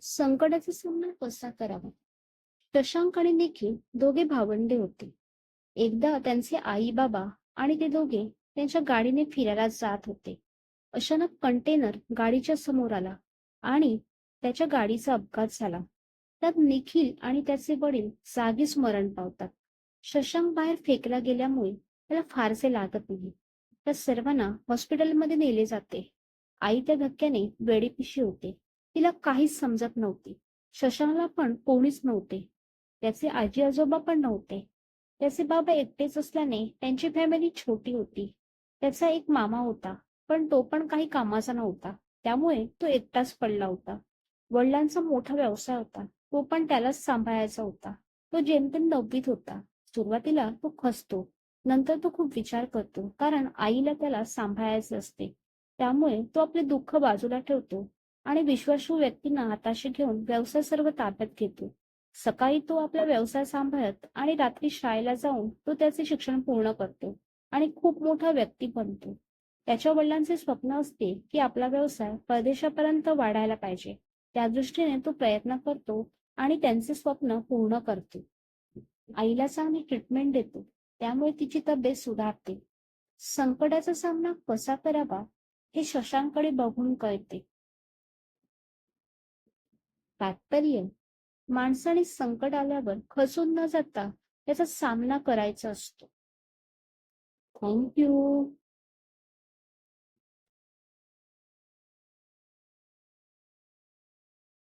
संकटाचा सामना कसा करावा? शशांक आणि निखिल दोघे भावंडे होते. एकदा त्यांचे आई बाबा आणि ते दोघे त्यांच्या गाडीने फिरायला जात होते. अचानक कंटेनर गाडीच्या समोर आला आणि त्याच्या गाडीचा अपघात झाला. त्यात निखिल आणि त्याचे वडील जागीच मरण पावतात. शशांक बाहेर फेकला गेल्यामुळे त्याला फारसे लागत नाही. त्या सर्वांना हॉस्पिटलमध्ये नेले जाते. आई त्या धक्क्याने वेडीपिशी होते. तिला काहीच समजत नव्हते. शशांकला पण कोणीच नव्हते. त्याचे आजी आजोबा पण नव्हते. त्याचे बाबा एकटेच असल्याने त्यांची फॅमिली छोटी होती. त्याचा एक मामा होता पण तो पण काही कामाचा नव्हता. त्यामुळे तो एकटाच पडला होता. वडिलांचा मोठा व्यवसाय होता. तो पण त्यालाच सांभाळायचा होता. तो जेमतेम नववीत होता. सुरुवातीला तो खसतो. नंतर तो खूप विचार करतो कारण आईला त्याला सांभाळायचे असते. त्यामुळे तो आपले दुःख बाजूला ठेवतो. आणि विश्वासू व्यक्तींना हाताशी घेऊन व्यवसाय सर्व ताब्यात घेतो. सकाळी तो आपला व्यवसाय सांभाळत आणि रात्री शाळेला जाऊन तो त्याचे शिक्षण पूर्ण करतो आणि खूप मोठा व्यक्ती बनतो. त्याच्या वडिलांचे स्वप्न असते की आपला व्यवसाय परदेशापर्यंत वाढायला पाहिजे. त्या दृष्टीने तो प्रयत्न करतो आणि त्यांचे स्वप्न पूर्ण करतो. आईला चांगली ट्रीटमेंट देतो. त्यामुळे तिची तब्येत सुधारते. संकटाचा सामना कसा करावा हे शशांकडे बघून कळते. तात्पर्य. माणसाने संकट आल्यावर खचून न जाता त्याचा सामना करायचा असतो. थँक्यू